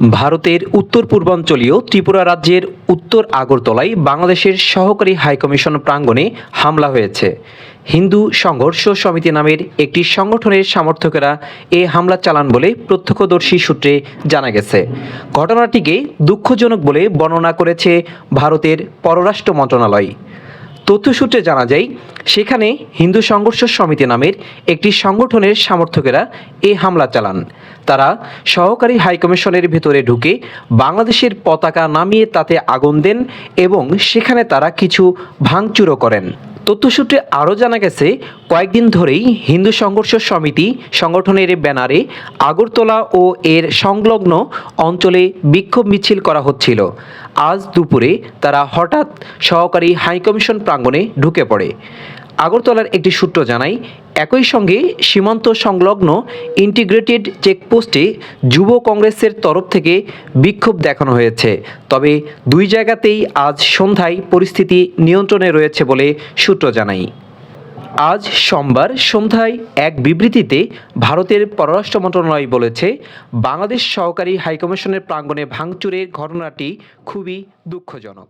ভারতের উত্তর পূর্বাঞ্চলীয় ত্রিপুরা রাজ্যের উত্তর আগরতলায় বাংলাদেশের সহকারী হাইকমিশন প্রাঙ্গণে হামলা হয়েছে। হিন্দু সংঘর্ষ সমিতি নামের একটি সংগঠনের সমর্থকেরা এ হামলা চালান বলে প্রত্যক্ষদর্শী সূত্রে জানা গেছে। ঘটনাটিকে দুঃখজনক বলে বর্ণনা করেছে ভারতের পররাষ্ট্র মন্ত্রণালয়। তথ্যসূত্রে জানা যায়, সেখানে হিন্দু সংঘর্ষ সমিতি নামের একটি সংগঠনের সমর্থকেরা এ হামলা চালান। তারা সহকারী হাইকমিশনের ভেতরে ঢুকে বাংলাদেশের পতাকা নামিয়ে তাতে আগুন দেন এবং সেখানে তারা কিছু ভাঙচুরও করেন। তথ্যসূত্রে আরও জানা গেছে, কয়েকদিন ধরেই হিন্দু সংঘর্ষ সমিতি সংগঠনের ব্যানারে আগরতলা ও এর সংলগ্ন অঞ্চলে বিক্ষোভ মিছিল করা হচ্ছিল। আজ দুপুরে তারা হঠাৎ সহকারী হাইকমিশন প্রাঙ্গণে ঢুকে পড়ে। আগরতলার একটি সূত্র জানায়, একই সঙ্গে সীমান্ত সংলগ্ন ইন্টিগ্রেটেড চেকপোস্টে যুব কংগ্রেসের তরফ থেকে বিক্ষোভ দেখানো হয়েছে। তবে দুই জায়গাতেই আজ সন্ধ্যায় পরিস্থিতি নিয়ন্ত্রণে রয়েছে বলে সূত্র জানায়। আজ সোমবার সন্ধ্যায় এক বিবৃতিতে ভারতের পররাষ্ট্র মন্ত্রণালয় বলেছে, বাংলাদেশ সহকারী হাইকমিশনের প্রাঙ্গণে ভাঙচুরের ঘটনাটি খুবই দুঃখজনক।